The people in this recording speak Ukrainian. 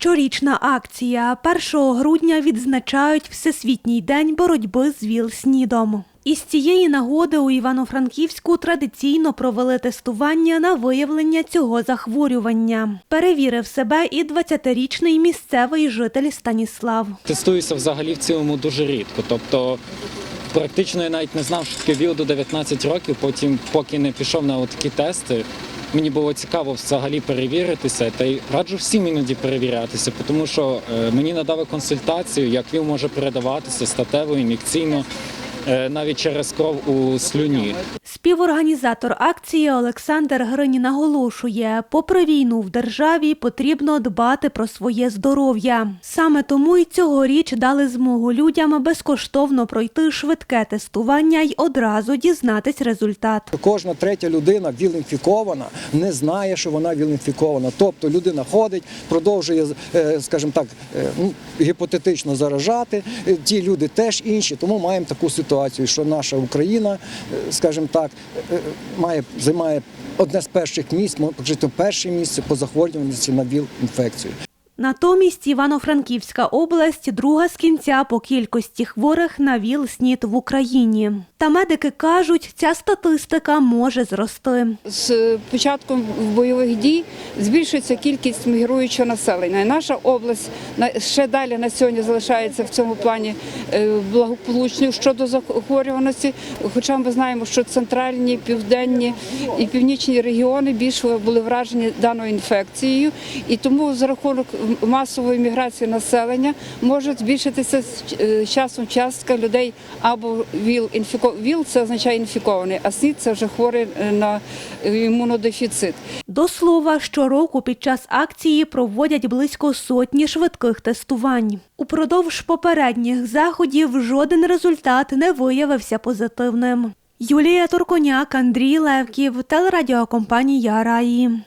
Щорічна акція 1 грудня відзначають Всесвітній день боротьби з ВІЛ-СНІДом. Із цієї нагоди у Івано-Франківську традиційно провели тестування на виявлення цього захворювання. Перевірив себе і 20-річний місцевий житель Станіслав. Тестуюся взагалі в цілому дуже рідко. Тобто, практично я навіть не знав, що таке ВІЛ до 19 років. Потім, поки не пішов на такі тести, мені було цікаво взагалі перевіритися. Та й раджу всім іноді перевірятися, тому що е, мені надали консультацію, як він може передаватися статево, ін'єкційно, навіть через кров у слюні. Співорганізатор акції Олександр Грині наголошує, попри війну в державі потрібно дбати про своє здоров'я. Саме тому й цьогоріч дали змогу людям безкоштовно пройти швидке тестування й одразу дізнатись результат. Кожна третя людина віл-інфікована, не знає, що вона віл-інфікована. Тобто людина ходить, продовжує, е, скажімо так, е, ну, гіпотетично заражати. Е, Ті люди теж інші. Тому маємо таку ситуацію, що наша Україна, е, скажімо так, е, має займає одне з перших місць, може перше місце по захворюваності на ВІЛ-інфекцію. Натомість Івано-Франківська область друга з кінця по кількості хворих на ВІЛ-СНІД в Україні. Та медики кажуть, ця статистика може зрости. З початком бойових дій збільшується кількість мігруючого населення. Наша область ще далі на сьогодні залишається в цьому плані е, благополучною щодо захворюваності. Хоча ми знаємо, що центральні, південні і північні регіони більше були вражені даною інфекцією, і тому за рахунок масової міграції населення може збільшитися з е, часом частка людей або ВІЛ. ВІЛ це означає інфікований, а СНІД це вже хворий е, на імунодефіцит. До слова, щороку під час акції проводять близько сотні швидких тестувань. Упродовж попередніх заходів жоден результат не виявився позитивним. Юлія Турконяк, Андрій Левків, телерадіокомпанія Раї.